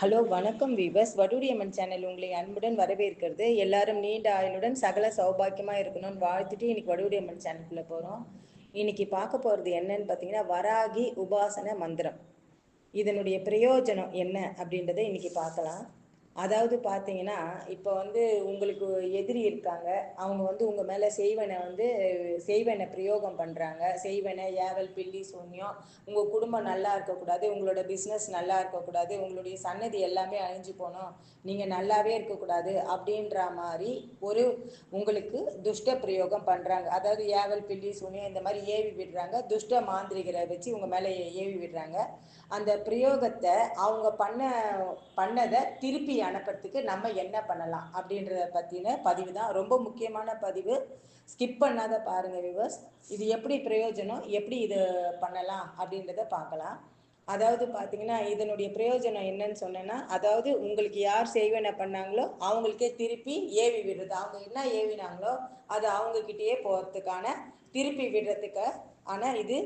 Hello வணக்கம் viewers. வடுடியம்மன் channel உங்களை அன்புடன் வரவேற்கிறது. எல்லாரும் நீண்ட ஆயுளுடன் சகல சௌபாக்கியமாக இருக்கணும்னு வாழ்த்துட்டு இன்னைக்கு வடுடியம்மன் சேனலுக்குள்ளே போகிறோம் இன்னைக்கு பார்க்க போகிறது என்னன்னு பார்த்தீங்கன்னா வராகி உபாசன மந்திரம். இதனுடைய பிரயோஜனம் என்ன அப்படின்றத இன்னைக்கு பார்க்கலாம். அதாவது பார்த்தீங்கன்னா இப்போ வந்து உங்களுக்கு எதிரி இருக்காங்க. அவங்க வந்து உங்கள் மேலே செய்வனை வந்து செய்வனை பிரயோகம் பண்ணுறாங்க செய்வனை ஏவல் பில்லி சூன்யம் உங்கள் குடும்பம் நல்லா இருக்கக்கூடாது. உங்களோட பிஸ்னஸ் நல்லா இருக்கக்கூடாது. உங்களுடைய சன்னதி எல்லாமே அழிஞ்சு போகணும் நீங்கள் நல்லாவே இருக்கக்கூடாது அப்படின்ற மாதிரி ஒரு உங்களுக்கு துஷ்ட பிரயோகம் பண்ணுறாங்க அதாவது ஏவல் பில்லி சூன்யம் இந்த மாதிரி ஏவி விடுறாங்க. துஷ்ட மாந்திரிகரை வச்சு உங்கள் மேலே ஏவி விடுறாங்க. அந்த பிரயோகத்தை அவங்க பண்ண பண்ணதை திருப்பி அனுப்புறதுக்கு நம்ம என்ன பண்ணலாம் அப்படின்றத பற்றின பதிவு தான் ரொம்ப முக்கியமான பதிவு. ஸ்கிப் பண்ணாத பாருங்க விவர்ஸ் இது எப்படி பிரயோஜனம்? எப்படி இது பண்ணலாம் அப்படின்றத பார்க்கலாம். அதாவது பார்த்தீங்கன்னா இதனுடைய பிரயோஜனம் என்னன்னு சொன்னேன்னா அதாவது உங்களுக்கு யார் செய்வன பண்ணாங்களோ அவங்களுக்கே திருப்பி ஏவி விடுறது. அவங்க என்ன ஏவினாங்களோ அது அவங்கக்கிட்டேயே போகிறதுக்கான திருப்பி விடுறதுக்கு ஆனால் இது